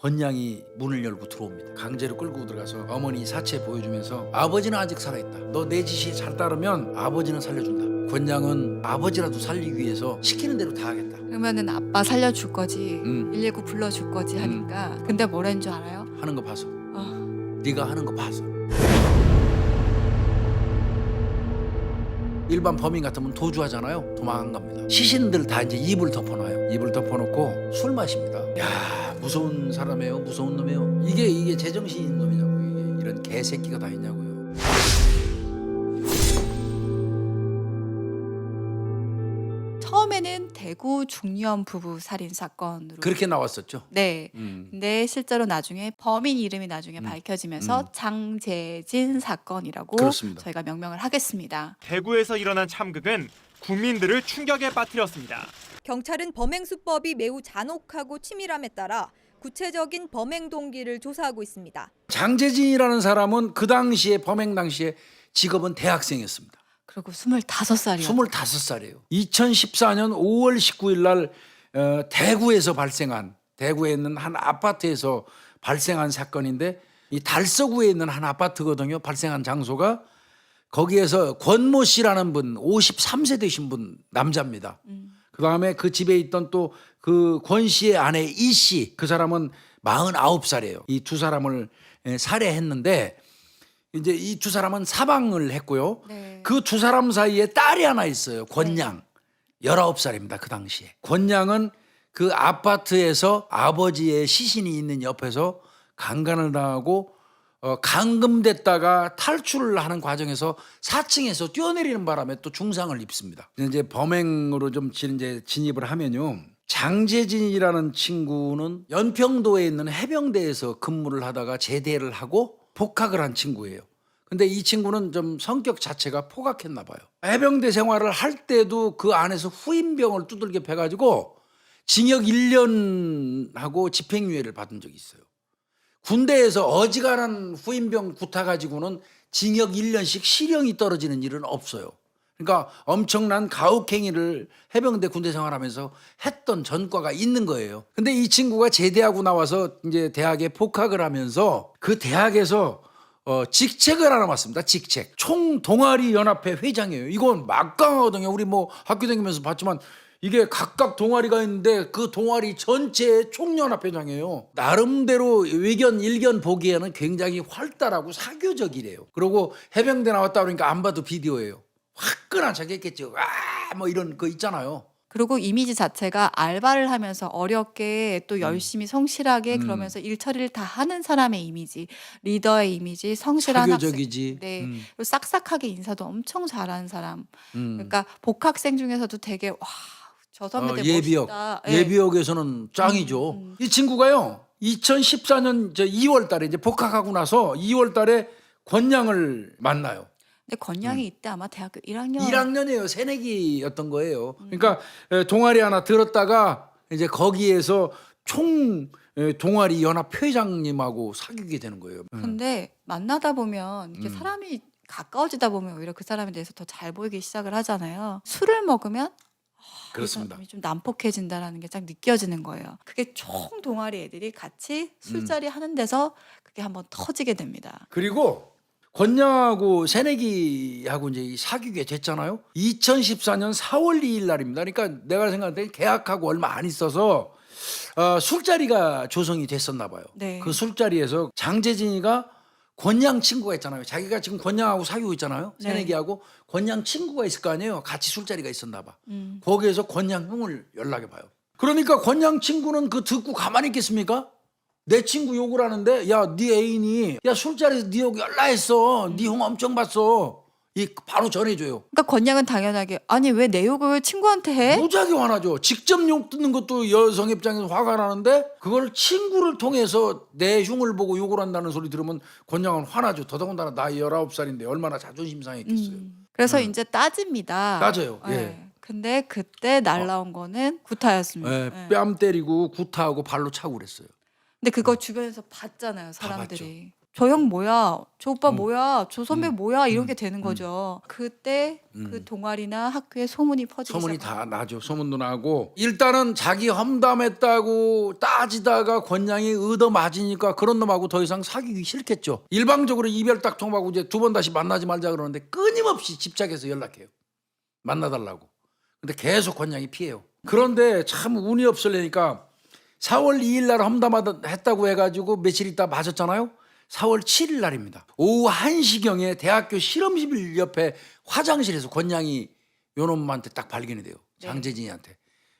권양이 문을 열고 들어옵니다. 강제로 끌고 들어가서 어머니 사체 보여주면서 아버지는 아직 살아있다. 너 내 지시에 잘 따르면 아버지는 살려준다. 권양은 아버지라도 살리기 위해서 시키는 대로 다 하겠다. 그러면은 아빠 살려줄 거지. 음. 119 불러줄 거지 하니까. 근데 뭐라는 줄 알아요? 하는 거 봐서 어, 네가 하는 거 봐서 일반 범인 같으면 도주하잖아요 도망 갑니다 시신들 다 이제 입을 덮어놔요 입을 덮어놓고 술 마십니다 야 무서운 사람이에요 무서운 놈이에요 이게 이게 제정신인 놈이냐고 이게 이런 개새끼가 다 있냐고요 처음에는 대구 중년 부부 살인 사건으로. 그렇게 나왔었죠 네. 음. 근데 실제로 나중에 범인 이름이 나중에 음. 밝혀지면서 음. 장재진 사건이라고 그렇습니다. 저희가 명명을 하겠습니다. 대구에서 일어난 참극은 국민들을 충격에 빠뜨렸습니다. 경찰은 범행 수법이 매우 잔혹하고 치밀함에 따라 구체적인 범행 동기를 조사하고 있습니다. 장재진이라는 사람은 그 당시에 범행 당시에 직업은 대학생이었습니다 그리고 25살이요. 25살이에요. 2014년 5월 19일 날 어, 대구에서 발생한 대구에 있는 한 아파트에서 발생한 사건인데 이 달서구에 있는 한 아파트거든요. 발생한 장소가 거기에서 권모 씨라는 분 53세 되신 분 남자입니다. 그 다음에 그 집에 있던 또 그 권 씨의 아내 이 씨 그 사람은 49살이에요. 이 두 사람을 에, 살해했는데 이제 이 두 사람은 사망을 했고요. 네. 그 두 사람 사이에 딸이 하나 있어요. 권양. 19살입니다. 그 당시에. 권양은 그 아파트에서 아버지의 시신이 있는 옆에서 강간을 당하고 어, 감금됐다가 탈출을 하는 과정에서 4층에서 뛰어내리는 바람에 또 중상을 입습니다. 이제 범행으로 좀 진- 이제 진입을 하면요. 장재진이라는 친구는 연평도에 있는 해병대에서 근무를 하다가 제대를 하고 복학을 한 친구예요. 근데 이 친구는 좀 성격 자체가 포각했나 봐요. 해병대 생활을 할 때도 그 안에서 후임병을 두들겨 패가지고 징역 1년하고 집행유예를 받은 적이 있어요. 군대에서 어지간한 후임병 구타가지고는 징역 1년씩 실형이 떨어지는 일은 없어요. 그러니까 엄청난 가혹행위를 해병대 군대 생활하면서 했던 전과가 있는 거예요. 근데 이 친구가 제대하고 나와서 이제 대학에 복학을 하면서 그 대학에서 어, 직책을 하나 맡습니다. 직책. 총동아리 연합회 회장이에요. 이건 막강하거든요. 우리 뭐 학교 다니면서 봤지만 이게 각각 동아리가 있는데 그 동아리 전체의 총연합회장이에요. 나름대로 의견 일견 보기에는 굉장히 활달하고 사교적이래요. 그리고 해병대 나왔다 그러니까 안 봐도 비디오예요. 화끈한 자기겠죠. 아, 뭐 이런 거 있잖아요. 그리고 이미지 자체가 알바를 하면서 어렵게 또 열심히 성실하게 음. 그러면서 일 처리를 다 하는 사람의 이미지, 리더의 이미지, 성실한 학생. 사교적이지. 네. 음, 그리고 싹싹하게 인사도 엄청 잘하는 사람. 음. 그러니까 복학생 중에서도 되게 와, 저 선배 어, 되게 예비역. 멋있다. 예. 예비역에서는 짱이죠. 음, 음. 이 친구가요. 2014년 저 2월 달에 이제 복학하고 나서 2월 달에 권양을 만나요. 근데 권양이 이때 아마 대학교 1학년 1학년이에요. 새내기였던 거예요. 그러니까 에, 동아리 하나 들었다가 이제 거기에서 총 에, 동아리 연합 회장님하고 사귀게 되는 거예요. 음. 근데 만나다 보면 이렇게 음. 사람이 가까워지다 보면 오히려 그 사람에 대해서 더 잘 보이기 시작을 하잖아요. 술을 먹으면 이 그렇습니다. 좀 난폭해진다라는 게 딱 느껴지는 거예요. 그게 총 동아리 애들이 같이 술자리 음. 하는 데서 그게 한번 터지게 됩니다. 그리고 권양하고 새내기하고 이제 사귀게 됐잖아요. 2014년 4월 2일 날입니다. 그러니까 내가 생각할 때 계약하고 얼마 안 있어서 어, 술자리가 조성이 됐었나 봐요. 네. 그 술자리에서 장재진이가 권양 친구가 있잖아요. 자기가 지금 권양하고 사귀고 있잖아요. 네. 새내기하고 권양 친구가 있을 거 아니에요. 같이 술자리가 있었나 봐. 음. 거기에서 권양 형을 연락해 봐요. 그러니까 권양 친구는 그 듣고 가만히 있겠습니까? 내 친구 욕을 하는데 야 네 애인이 야 술자리에서 네욕 연락했어. 네 형 엄청 봤어. 이 바로 전해줘요. 그러니까 권양은 당연하게 아니 왜 내 욕을 친구한테 해? 무지하게 화나죠. 직접 욕 듣는 것도 여성 입장에서 화가 나는데 그걸 친구를 통해서 내 흉을 보고 욕을 한다는 소리 들으면 권양은 화나죠. 더더군다나 나이 19살인데 얼마나 자존심 상했겠어요. 음. 그래서 음. 이제 따집니다. 따져요. 예. 예. 근데 그때 날라온 거는 구타였습니다. 예, 예. 뺨 때리고 구타하고 발로 차고 그랬어요. 근데 그거 주변에서 봤잖아요, 사람들이. 저 형 뭐야? 저 오빠 음. 뭐야? 저 선배 음. 뭐야? 이렇게 음. 되는 거죠. 그때 그 음. 동아리나 학교에 소문이 퍼지기 소문이 시작합니다. 다 나죠. 소문도 나고 일단은 자기 험담했다고 따지다가 권양이 얻어 맞으니까 그런 놈하고 더 이상 사귀기 싫겠죠. 일방적으로 이별 딱 통하고 이제 두 번 다시 만나지 말자 그러는데 끊임없이 집착해서 연락해요. 만나달라고. 근데 계속 권양이 피해요. 그런데 참 운이 없으려니까 4월 2일 날 험담했다고 해가지고 며칠 있다 맞았잖아요. 4월 7일 날입니다. 오후 1시경에 대학교 실험실 옆에 화장실에서 권양이 요놈한테 딱 발견이 돼요. 네. 장재진이한테.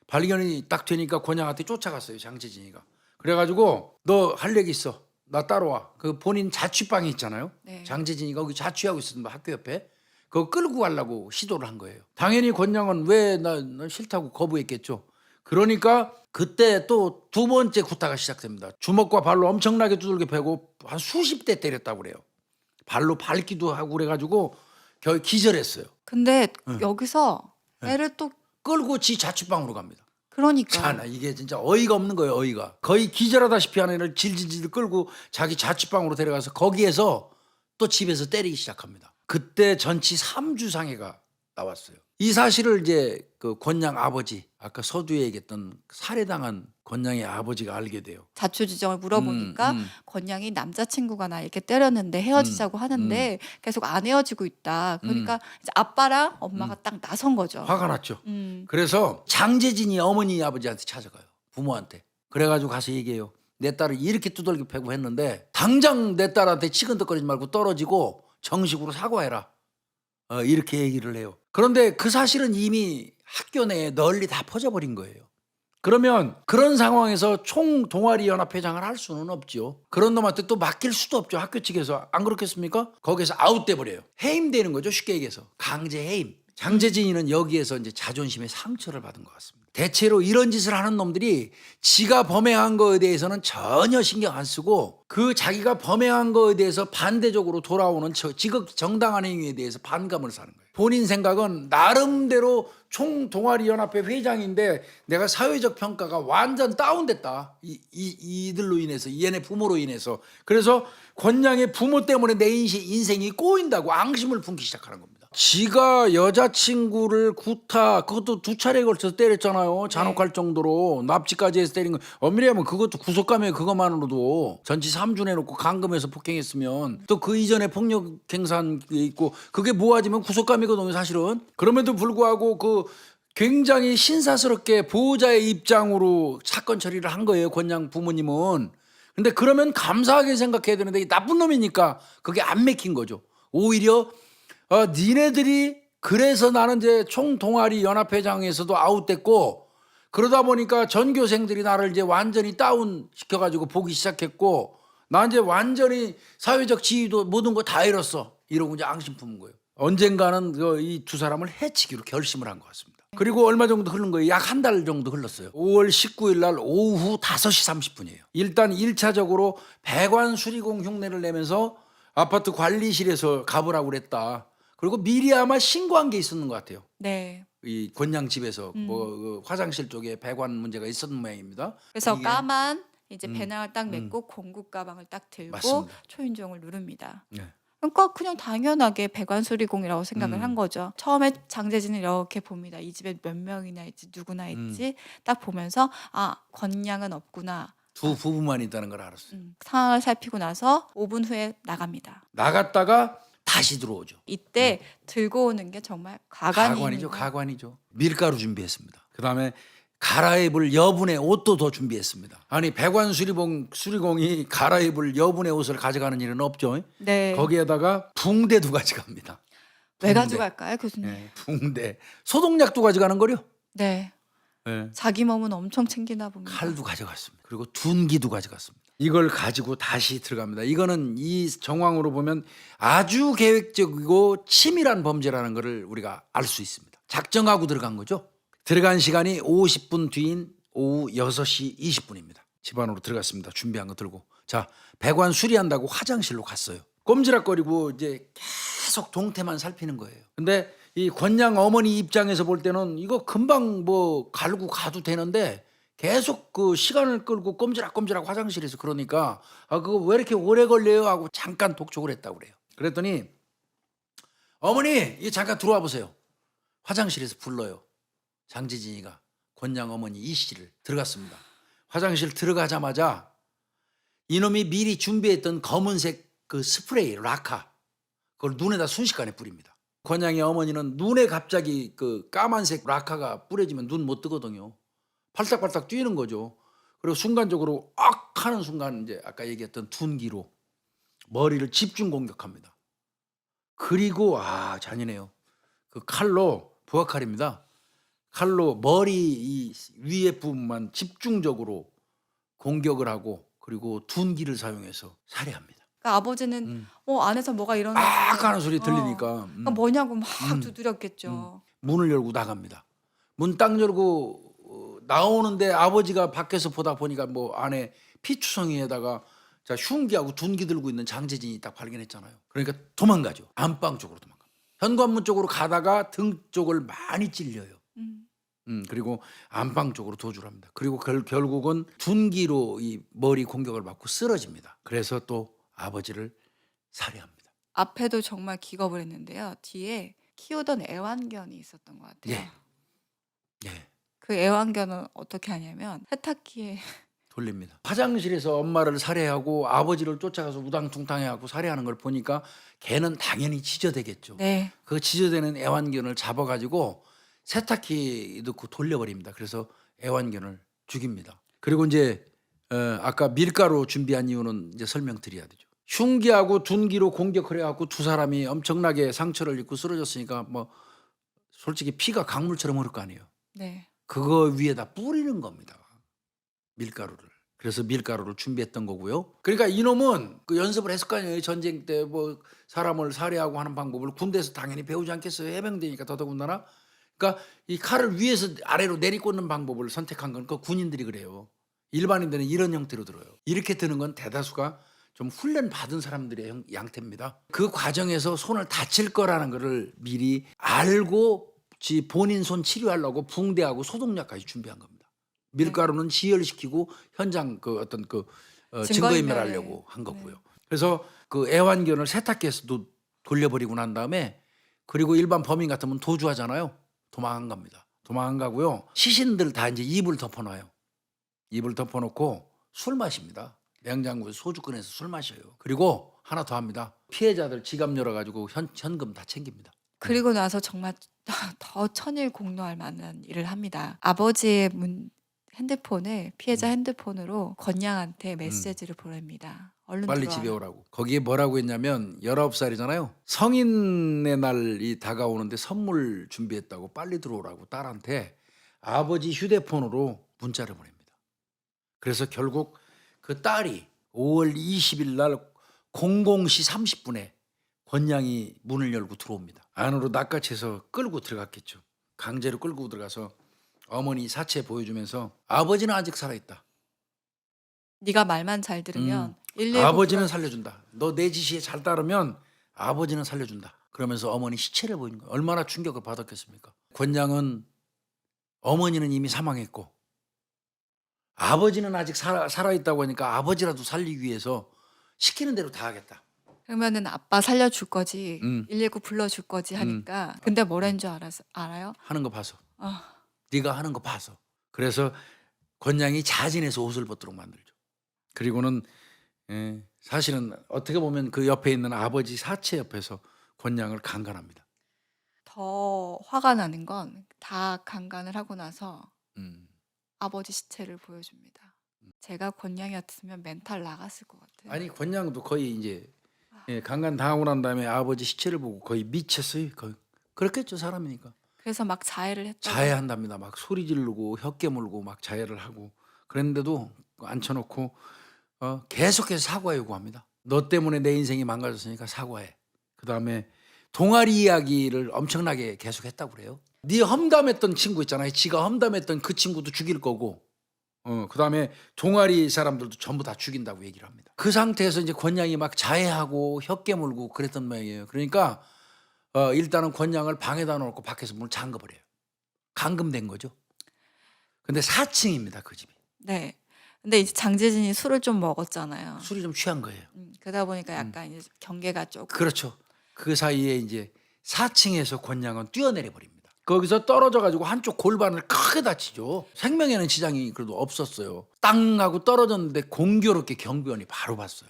발견이 딱 되니까 권양한테 쫓아갔어요. 장재진이가. 그래가지고 너 할 얘기 있어. 나 따라와. 그 본인 자취방이 있잖아요. 네. 장재진이가 거기 자취하고 있었는데 학교 옆에. 그거 끌고 가려고 시도를 한 거예요. 당연히 권양은 왜나 나 싫다고 거부했겠죠. 그러니까 그때 또 두 번째 구타가 시작됩니다. 주먹과 발로 엄청나게 두들겨 패고 한 수십 대 때렸다고 그래요. 발로 밟기도 하고 그래가지고 겨우 기절했어요. 근데 응. 여기서 네. 애를 또 끌고 지 자취방으로 갑니다. 그러니까 자나 이게 진짜 어이가 없는 거예요. 어이가 거의 기절하다시피 하는 애를 질질질 끌고 자기 자취방으로 데려가서 거기에서 또 집에서 때리기 시작합니다. 그때 전치 3주 상해가 나왔어요. 이 사실을 이제 그 권양 아버지 아까 서두에 얘기했던 살해당한 권양의 아버지가 알게 돼요. 자초 지정을 물어보니까 음, 음. 권양이 남자친구가 나 이렇게 때렸는데 헤어지자고 하는데 계속 안 헤어지고 있다. 그러니까 이제 아빠랑 엄마가 딱 나선 거죠. 화가 났죠. 음. 그래서 장재진이 어머니 아버지한테 찾아가요. 부모한테. 그래가지고 가서 얘기해요. 내 딸을 이렇게 두들겨 패고 했는데 당장 내 딸한테 치근덕거리지 말고 떨어지고 정식으로 사과해라. 어, 이렇게 얘기를 해요. 그런데 그 사실은 이미 학교 내에 널리 다 퍼져버린 거예요. 그러면 그런 상황에서 총 동아리 연합 회장을 할 수는 없죠. 그런 놈한테 또 맡길 수도 없죠. 학교 측에서 안 그렇겠습니까? 거기서 아웃돼 버려요. 해임되는 거죠. 쉽게 얘기해서 강제 해임. 장재진이는 여기에서 이제 자존심의 상처를 받은 것 같습니다. 대체로 이런 짓을 하는 놈들이 지가 범행한 거에 대해서는 전혀 신경 안 쓰고 그 자기가 범행한 거에 대해서 반대적으로 돌아오는 저 지극 정당한 행위에 대해서 반감을 사는 거예요. 본인 생각은 나름대로 총 동아리 연합회 회장인데 내가 사회적 평가가 완전 다운됐다. 이, 이 이들로 인해서 얘네 부모로 인해서 그래서 권양의 부모 때문에 내 인생, 인생이 꼬인다고 앙심을 품기 시작하는 겁니다. 지가 여자친구를 구타 그것도 두 차례에 걸쳐서 때렸잖아요. 잔혹할 정도로 납치까지 해서 때린 거. 엄밀히 하면 그것도 구속감에 그것만으로도 전치 3주 내놓고 감금해서 폭행했으면 또 그 이전에 폭력 행사한 게 있고 그게 모아지면 구속감이거든요. 사실은. 그럼에도 불구하고 그 굉장히 신사스럽게 보호자의 입장으로 사건 처리를 한 거예요. 권양 부모님은. 근데 그러면 감사하게 생각해야 되는데 이 나쁜 놈이니까 그게 안 맥힌 거죠. 오히려 어, 니네들이 그래서 나는 이제 총 동아리 연합회장에서도 아웃됐고 그러다 보니까 전교생들이 나를 이제 완전히 다운 시켜가지고 보기 시작했고 나 이제 완전히 사회적 지위도 모든 거 다 잃었어 이러고 이제 앙심 품은 거예요. 언젠가는 그 이 두 사람을 해치기로 결심을 한 것 같습니다. 그리고 얼마 정도 흐른 거예요. 약 한 달 정도 흘렀어요. 5월 19일 날 오후 5시 30분이에요. 일단 1차적으로 배관 수리공 흉내를 내면서 아파트 관리실에서 가보라고 그랬다. 그리고 미리 아마 신고한 게 있었는 것 같아요. 네. 이 권양 집에서 뭐그 화장실 쪽에 배관 문제가 있었는 모양입니다. 그래서 이게- 까만 이제 음, 배낭을 딱 메고 공구 가방을 딱 들고 맞습니다. 초인종을 누릅니다. 네. 그러니까 그냥 당연하게 배관수리공이라고 생각을 음. 한 거죠. 처음에 장재진을 이렇게 봅니다. 이 집에 몇 명이나 있지, 누구나 음. 있지. 딱 보면서 아 권양은 없구나. 두 부부만 있다는 걸 알았어요. 음, 상황을 살피고 나서 5분 후에 나갑니다. 나갔다가 다시 들어오죠. 이때 들고 오는 게 정말 가관이 음. 가관이죠, 가관이죠. 밀가루 준비했습니다. 그다음에 갈아입을 여분의 옷도 더 준비했습니다. 아니 배관 수리봉 수리공이 갈아입을 여분의 옷을 가져가는 일은 없죠. 네. 거기에다가 붕대도 가져갑니다. 왜 붕대. 가져갈까요, 교수님? 네, 붕대, 소독약도 가져가는 거요. 네. 네. 자기 몸은 엄청 챙기나 봅니다. 칼도 가져갔습니다. 그리고 둔기도 가져갔습니다. 이걸 가지고 다시 들어갑니다. 이거는 이 정황으로 보면 아주 계획적이고 치밀한 범죄라는 것을 우리가 알 수 있습니다. 작정하고 들어간 거죠. 들어간 시간이 50분 뒤인 오후 6시 20분입니다. 집안으로 들어갔습니다. 준비한 거 들고. 자, 배관 수리한다고 화장실로 갔어요. 꼼지락거리고 이제 계속 동태만 살피는 거예요. 근데 이 권양 어머니 입장에서 볼 때는 이거 금방 뭐 갈고 가도 되는데 계속 그 시간을 끌고 꼼지락꼼지락 화장실에서 그러니까 아 그거 왜 이렇게 오래 걸려요 하고 잠깐 독촉을 했다고 그래요. 그랬더니 어머니 이 잠깐 들어와 보세요. 화장실에서 불러요. 장지진이가 권양 어머니 이 씨를 들어갔습니다. 화장실 들어가자마자 이놈이 미리 준비했던 검은색 그 스프레이 라카 그걸 눈에다 순식간에 뿌립니다. 권양의 어머니는 눈에 갑자기 그 까만색 라카가 뿌려지면 눈 못 뜨거든요. 팔딱팔딱 뛰는 거죠. 그리고 순간적으로 악 하는 순간 이제 아까 얘기했던 둔기로 머리를 집중 공격합니다. 그리고 아 잔인해요. 그 칼로 부하칼입니다. 칼로 머리 이 위에 부분만 집중적으로 공격을 하고 그리고 둔기를 사용해서 살해합니다. 그러니까 아버지는 음. 어 안에서 뭐가 일어나지? 악 하는 소리 어. 들리니까 음. 그러니까 뭐냐고 막 음. 두드렸겠죠. 문을 열고 나갑니다. 문 딱 열고 어, 나오는데 아버지가 밖에서 보다 보니까 뭐 안에 피투성이에다가 자 흉기하고 둔기 들고 있는 장재진이 딱 발견했잖아요. 그러니까 도망가죠. 안방 쪽으로 도망가. 현관문 쪽으로 가다가 등 쪽을 많이 찔려요. 음. 음, 그리고 안방 쪽으로 도주를 합니다. 그리고 결, 결국은 둔기로 이 머리 공격을 받고 쓰러집니다. 그래서 또 아버지를 살해합니다. 앞에도 정말 기겁을 했는데요. 뒤에 키우던 애완견이 있었던 것 같아요. 예. 예. 그 애완견은 어떻게 하냐면 세탁기에 돌립니다. 화장실에서 엄마를 살해하고 아버지를 쫓아가서 우당퉁탕해하고 살해하는 걸 보니까 걔는 당연히 지저대겠죠. 네 그 지저대는 애완견을 잡아가지고 세탁기 넣고 돌려버립니다. 그래서 애완견을 죽입니다. 그리고 이제 어, 아까 밀가루 준비한 이유는 이제 설명드려야 되죠. 흉기하고 둔기로 공격을 해갖고 두 사람이 엄청나게 상처를 입고 쓰러졌으니까 뭐 솔직히 피가 강물처럼 흐를 거 아니에요. 네. 그거 위에다 뿌리는 겁니다. 밀가루를. 그래서 밀가루를 준비했던 거고요. 그러니까 이놈은 그 연습을 했을 거 아니에요. 전쟁 때 뭐 사람을 살해하고 하는 방법을 군대에서 당연히 배우지 않겠어요. 해병대니까 더더군다나. 그러니까 이 칼을 위에서 아래로 내리꽂는 방법을 선택한 건 그 군인들이 그래요. 일반인들은 이런 형태로 들어요. 이렇게 드는 건 대다수가 좀 훈련 받은 사람들의 형- 양태입니다. 그 과정에서 손을 다칠 거라는 거를 미리 알고 지 본인 손 치료하려고 붕대하고 소독약까지 준비한 겁니다. 밀가루는 지혈시키고 현장 그 어떤 그 어, 증거인멸 증거인멸을. 하려고 한 거고요. 그래서 그 애완견을 세탁기에서 도, 돌려버리고 난 다음에 그리고 일반 범인 같으면 도주하잖아요. 도망한 겁니다. 도망한 가고요. 시신들 다 이제 입을 덮어놔요. 입을 덮어놓고 술 마십니다. 냉장고에 소주 꺼내서 술 마셔요. 그리고 하나 더 합니다. 피해자들 지갑 열어가지고 현, 현금 다 챙깁니다. 그리고 나서 정말 더 천일 공노할 만한 일을 합니다. 아버지의 문 핸드폰을 피해자 음. 핸드폰으로 건양한테 메시지를 보냅니다. 얼른 빨리 들어와라. 집에 오라고. 거기에 뭐라고 했냐면 19살이잖아요. 성인의 날이 다가오는데 선물 준비했다고 빨리 들어오라고 딸한테 아버지 휴대폰으로 문자를 보냅니다. 그래서 결국 그 딸이 5월 20일 날 00시 30분에 권양이 문을 열고 들어옵니다. 안으로 낚아채서 끌고 들어갔겠죠. 강제로 끌고 들어가서 어머니 사체 보여주면서 아버지는 아직 살아있다. 네가 말만 잘 들으면 119 아버지는 살려준다. 너 내 지시에 잘 따르면 아버지는 살려준다. 그러면서 어머니 시체를 보이는 거예요. 얼마나 충격을 받았겠습니까? 권양은 어머니는 이미 사망했고 아버지는 아직 살아, 살아있다고 하니까 아버지라도 살리기 위해서 시키는 대로 다 하겠다. 그러면은 아빠 살려줄 거지, 음. 119 불러줄 거지 하니까. 근데 뭐라는 줄 알았, 알아요? 하는 거 봐서. 아, 네가 하는 거 봐서. 그래서 권양이 자진해서 옷을 벗도록 만들죠. 그리고는 예, 사실은 어떻게 보면 그 옆에 있는 아버지 사체 옆에서 권양을 강간합니다. 더 화가 나는 건 다 강간을 하고 나서 음. 아버지 시체를 보여줍니다. 제가 권양이었으면 멘탈 나갔을 것 같아요. 아니 권양도 거의 이제 예, 강간 당하고 난 다음에 아버지 시체를 보고 거의 미쳤어요. 거의. 그렇겠죠 사람이니까. 그래서 막 자해를 했다. 자해한답니다. 막 소리 지르고 혀 깨물고 막 자해를 하고 그랬는데도 앉혀놓고 어, 계속해서 사과해 요구합니다. 너 때문에 내 인생이 망가졌으니까 사과해. 그 다음에 동아리 이야기를 엄청나게 계속했다고 그래요. 네 험담했던 친구 있잖아요. 지가 험담했던 그 친구도 죽일 거고, 어, 그 다음에 동아리 사람들도 전부 다 죽인다고 얘기를 합니다. 그 상태에서 이제 권양이 막 자해하고 혀 깨 물고 그랬던 모양이에요. 그러니까 어, 일단은 권양을 방에다 놓고 밖에서 문을 잠궈버려요. 감금된 거죠. 근데 4층입니다 그 집이. 네. 근데 이제 장재진이 술을 좀 먹었잖아요. 술이 좀 취한 거예요. 음, 그러다 보니까 약간 이제 경계가 조금 그렇죠. 그 사이에 이제 4층에서 권양은 뛰어내려 버립니다. 거기서 떨어져 가지고 한쪽 골반을 크게 다치죠. 생명에는 지장이 그래도 없었어요. 땅 하고 떨어졌는데 공교롭게 경비원이 바로 봤어요.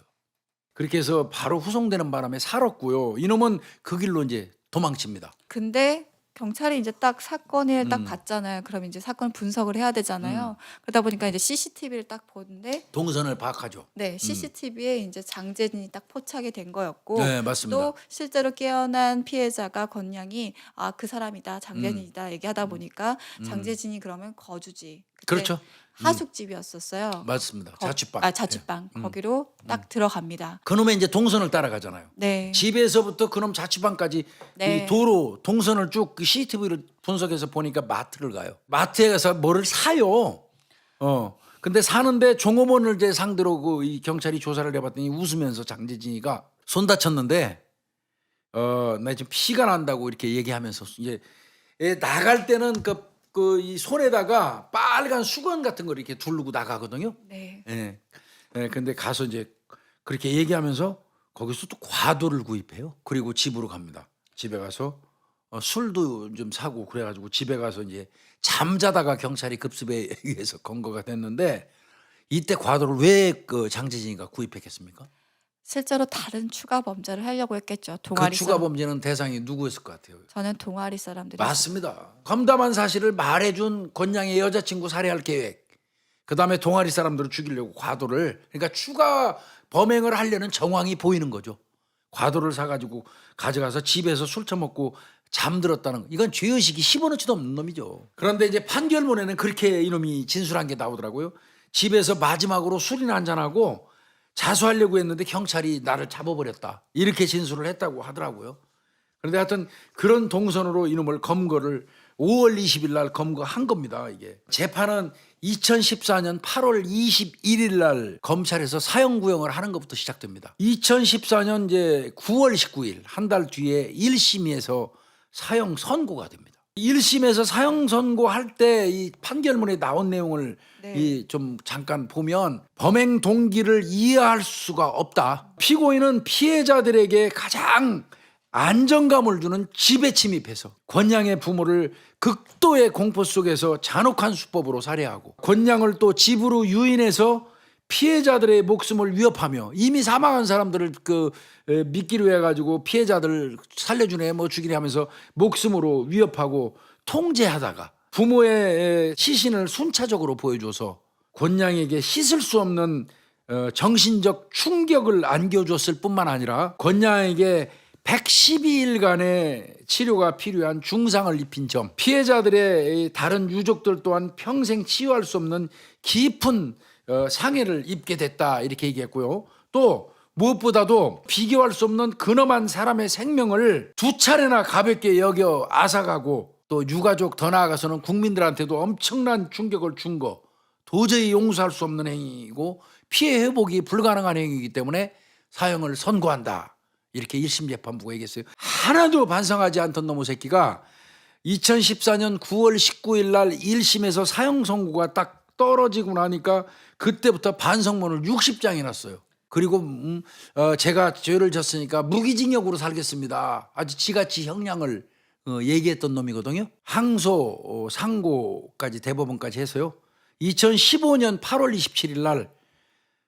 그렇게 해서 바로 후송되는 바람에 살았고요. 이놈은 그 길로 이제 도망칩니다. 근데 경찰이 이제 딱 사건을 딱 음. 봤잖아요. 그럼 이제 사건 분석을 해야 되잖아요. 그러다 보니까 이제 CCTV를 딱 보는데 동선을 파악하죠. 네, CCTV에 이제 장재진이 딱 포착이 된 거였고 네, 맞습니다. 또 실제로 깨어난 피해자가 건양이 아 그 사람이다 장재진이다 얘기하다 보니까 장재진이 그러면 거주지 그때 음. 그렇죠. 하숙집이었었어요. 맞습니다. 거- 자취방. 아 자취방 음. 거기로 딱 들어갑니다. 그놈의 이제 동선을 따라가잖아요. 네. 집에서부터 그놈 자취방까지 네. 이 도로 동선을 쭉그 CCTV를 분석해서 보니까 마트를 가요. 마트에 가서 뭐를 사요. 어. 근데 사는데 종업원을 이제 상대로 그 이 경찰이 조사를 해봤더니 웃으면서 장재진이가 손 다쳤는데 어나 지금 피가 난다고 이렇게 얘기하면서 이제 예, 나갈 때는 그 그 이 손에다가 빨간 수건 같은 걸 이렇게 두르고 나가거든요. 네. 예. 예, 근데 가서 이제 그렇게 얘기하면서 거기서 또 과도를 구입해요. 그리고 집으로 갑니다. 집에 가서 어, 술도 좀 사고 그래가지고 집에 가서 이제 잠자다가 경찰이 급습에 의해서 건거가 됐는데 이때 과도를 왜 그 장재진이가 구입했겠습니까? 실제로 다른 추가 범죄를 하려고 했겠죠. 동아리 그 추가 사람. 범죄는 대상이 누구였을 것 같아요? 저는 동아리 사람들이 맞습니다. 검담한 사실을 말해준 권양의 여자친구 살해할 계획. 그 다음에 동아리 사람들을 죽이려고 과도를 그러니까 추가 범행을 하려는 정황이 보이는 거죠. 과도를 사가지고 가져가서 집에서 술 처먹고 잠들었다는 거. 이건 죄의식이 10원어치도 없는 놈이죠. 그런데 이제 판결문에는 그렇게 이놈이 진술한 게 나오더라고요. 집에서 마지막으로 술이나 한잔하고 자수하려고 했는데 경찰이 나를 잡아버렸다. 이렇게 진술을 했다고 하더라고요. 그런데 하여튼 그런 동선으로 이놈을 검거를 5월 20일 날 검거한 겁니다. 이게 재판은 2014년 8월 21일 날 검찰에서 사형 구형을 하는 것부터 시작됩니다. 2014년 이제 9월 19일 한 달 뒤에 1심에서 사형 선고가 됩니다. 1심에서 사형 선고할 때 이 판결문에 나온 내용을 네. 이 좀 잠깐 보면 범행 동기를 이해할 수가 없다. 피고인은 피해자들에게 가장 안정감을 주는 집에 침입해서 권양의 부모를 극도의 공포 속에서 잔혹한 수법으로 살해하고 권양을 또 집으로 유인해서 피해자들의 목숨을 위협하며 이미 사망한 사람들을 그 에, 미끼로 해가지고 피해자들 살려주네 뭐 죽이네 하면서 목숨으로 위협하고 통제하다가 부모의 에, 시신을 순차적으로 보여줘서 권양에게 씻을 수 없는 어, 정신적 충격을 안겨줬을 뿐만 아니라 권양에게 112일간의 치료가 필요한 중상을 입힌 점, 피해자들의 이 다른 유족들 또한 평생 치유할 수 없는 깊은 어, 상해를 입게 됐다 이렇게 얘기했고요. 또 무엇보다도 비교할 수 없는 근엄한 사람의 생명을 두 차례나 가볍게 여겨 앗아가고 또 유가족 더 나아가서는 국민들한테도 엄청난 충격을 준 거 도저히 용서할 수 없는 행위이고 피해 회복이 불가능한 행위이기 때문에 사형을 선고한다. 이렇게 1심 재판부가 얘기했어요. 하나도 반성하지 않던 놈의 새끼가 2014년 9월 19일 날 1심에서 사형 선고가 딱 떨어지고 나니까 그때부터 반성문을 60장이 났어요. 그리고 음, 어, 제가 죄를 졌으니까 무기징역으로 살겠습니다. 아주 지같이 형량을 어, 얘기했던 놈이거든요. 항소, 어, 상고까지 대법원까지 해서요. 2015년 8월 27일 날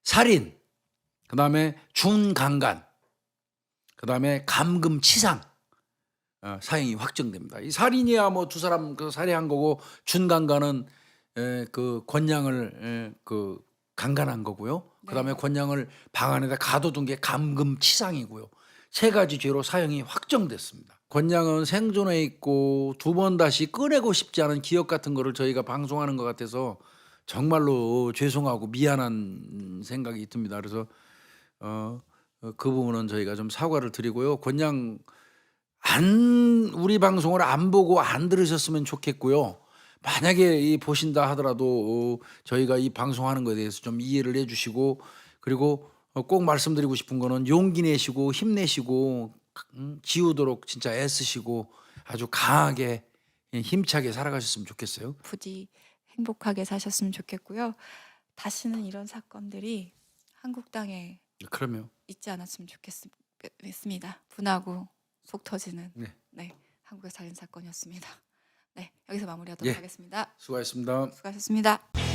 살인, 그 다음에 준강간, 그 다음에 감금치상 어, 사형이 확정됩니다. 이 살인이야 뭐 두 사람 그 살해한 거고 준강간은 에, 그 권양을 에, 그 강간한 거고요. 그 다음에 권양을 방 안에다 가둬둔 게 감금치상이고요. 세 가지 죄로 사형이 확정됐습니다. 권양은 생존해 있고 두 번 다시 꺼내고 싶지 않은 기억 같은 거를 저희가 방송하는 것 같아서 정말로 죄송하고 미안한 생각이 듭니다. 그래서 어, 어, 그 부분은 저희가 좀 사과를 드리고요. 권양 안 우리 방송을 안 보고 안 들으셨으면 좋겠고요. 만약에 이 보신다 하더라도 어, 저희가 이 방송하는 것에 대해서 좀 이해를 해주시고 그리고 어, 꼭 말씀드리고 싶은 거는 용기 내시고 힘내시고 음, 지우도록 진짜 애쓰시고 아주 강하게 예, 힘차게 살아가셨으면 좋겠어요. 부디 행복하게 사셨으면 좋겠고요. 다시는 이런 사건들이 한국 땅에 그러면 있지 않았으면 좋겠습니다. 분하고 속 터지는 네. 네, 한국의 살인 사건이었습니다. 네, 여기서 마무리하도록 예. 하겠습니다. 수고하셨습니다. 수고하셨습니다.